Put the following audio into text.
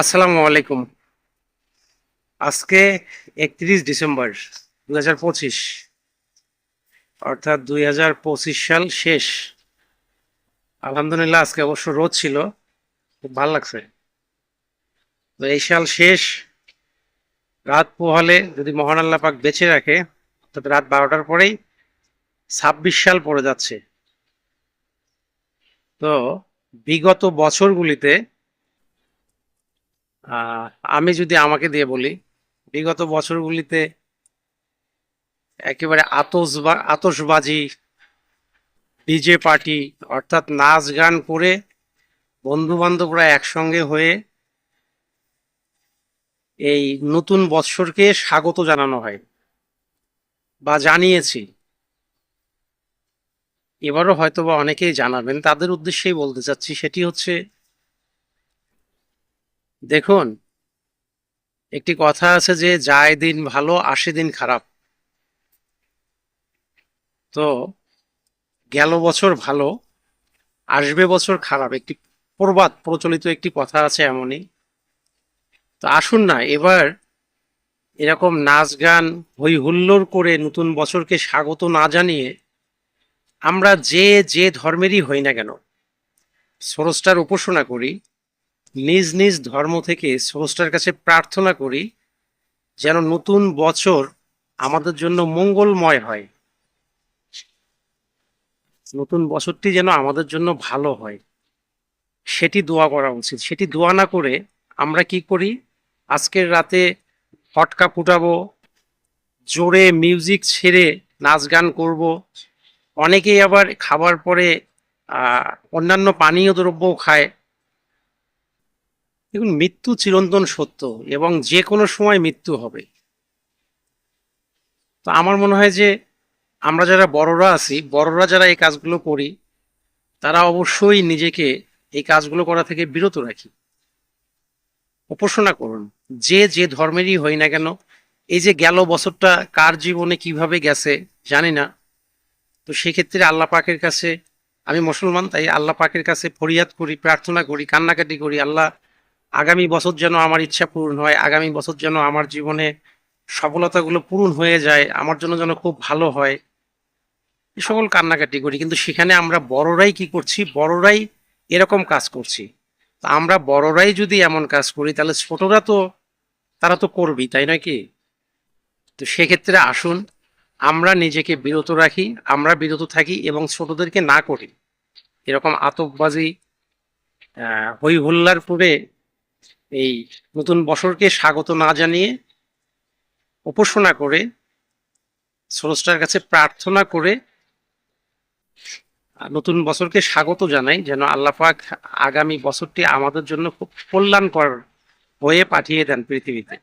আসসালামু আলাইকুম। আজকে একত্রিশ ডিসেম্বর দু হাজার পঁচিশ, অর্থাৎ দুই হাজার পঁচিশ সাল শেষ। আলহামদুলিল্লাহ, আজকে অবশ্য রোদ ছিল, খুব ভালো লাগছে। তো এই সাল শেষ, রাত পোহালে যদি মহান আল্লাহ পাক বেঁচে রাখে, অর্থাৎ রাত বারোটার পরেই ছাব্বিশ সাল পড়ে যাচ্ছে। তো বিগত বছরগুলিতে আমি যদি আমাকে দিয়ে বলি, বিগত বছরগুলিতে একেবারে আতস আতসবাজি, ডিজে পার্টি অর্থাৎ নাচ গান করে বন্ধু বান্ধবরা একসঙ্গে হয়ে এই নতুন বৎসরকে স্বাগত জানানো হয় বা জানিয়েছি। এবারও হয়তোবা অনেকেই জানাবেন, তাদের উদ্দেশ্যেই বলতে চাচ্ছি, সেটি হচ্ছে দেখুন, একটি কথা আছে যে, যায় দিন ভালো, আসে দিন খারাপ। তো, গেল বছর ভালো, আসবে বছর খারাপ, একটি প্রবাদ, প্রচলিত একটি কথা আছে এমনই। তো আসুন না, এবার এরকম নাচ গান হই হুল্লোড় করে নতুন বছরকে স্বাগত না জানিয়ে আমরা যে যে ধর্মেরই হই না কেন, স্রষ্টার উপাসনা করি নিজ নিজ ধর্ম থেকে স্রষ্টার কাছে প্রার্থনা করি যেন নতুন বছর আমাদের জন্য মঙ্গলময় হয়। নতুন বছরটি যেন আমাদের জন্য ভালো হয়। সেটি দোয়া করা উচিত। সেটি দোয়া না করে আমরা কি করি? আজকের রাতে ফটকা ফুটাবো, জোরে মিউজিক ছেড়ে নাচ গান করব। অনেকেই আবার খাবার পরে অন্যান্য পানীয় দ্রব্যও খায়। দেখুন, মৃত্যু চিরন্তন সত্য এবং যে কোনো সময় মৃত্যু হবে। তো আমার মনে হয় যে আমরা যারা বড়রা আছি, বড়রা যারা এই কাজগুলো করি, তারা অবশ্যই নিজেকে এই কাজগুলো করা থেকে বিরত রাখি। উপাসনা করুন। যে যে ধর্মেরই হই না কেন, এই যে গেল বছরটা কার জীবনে কীভাবে গেছে, জানি না। তো সেক্ষেত্রে আল্লাহ পাকের কাছে, আমি মুসলমান, তাই আল্লাহ পাকের কাছে ফরিয়াদ করি, প্রার্থনা করি, কান্নাকাটি করি, আল্লাহ আগামী বছর যেন আমার ইচ্ছা পূরণ হয়, আগামী বছর যেন আমার জীবনে সফলতাগুলো পূরণ হয়ে যায়, আমার জন্য যেন খুব ভালো হয় এই সকল কান্নাকাটি করি। কিন্তু সেখানে আমরা বড়রাই কি করছি? বড়রাই এরকম কাজ করছি। আমরা বড়রাই যদি এমন কাজ করি, তাহলে ছোটরা তো, তারা তো করবেই, তাই নয় কি? তো সেক্ষেত্রে আসুন, আমরা নিজেকে বিরত রাখি, আমরা বিরত থাকি এবং ছোটদেরকে না করি। এরকম আতকবাজি হই হুল্লার পরে এই নতুন বছরকে স্বাগত না জানিয়ে উপাসনা করে, স্রষ্টার কাছে প্রার্থনা করে নতুন বছরকে স্বাগত জানাই যেন আল্লাহ পাক আগামী বছরটি আমাদের জন্য খুব কল্যাণকর হয়ে পাঠিয়ে দেন পৃথিবীতে।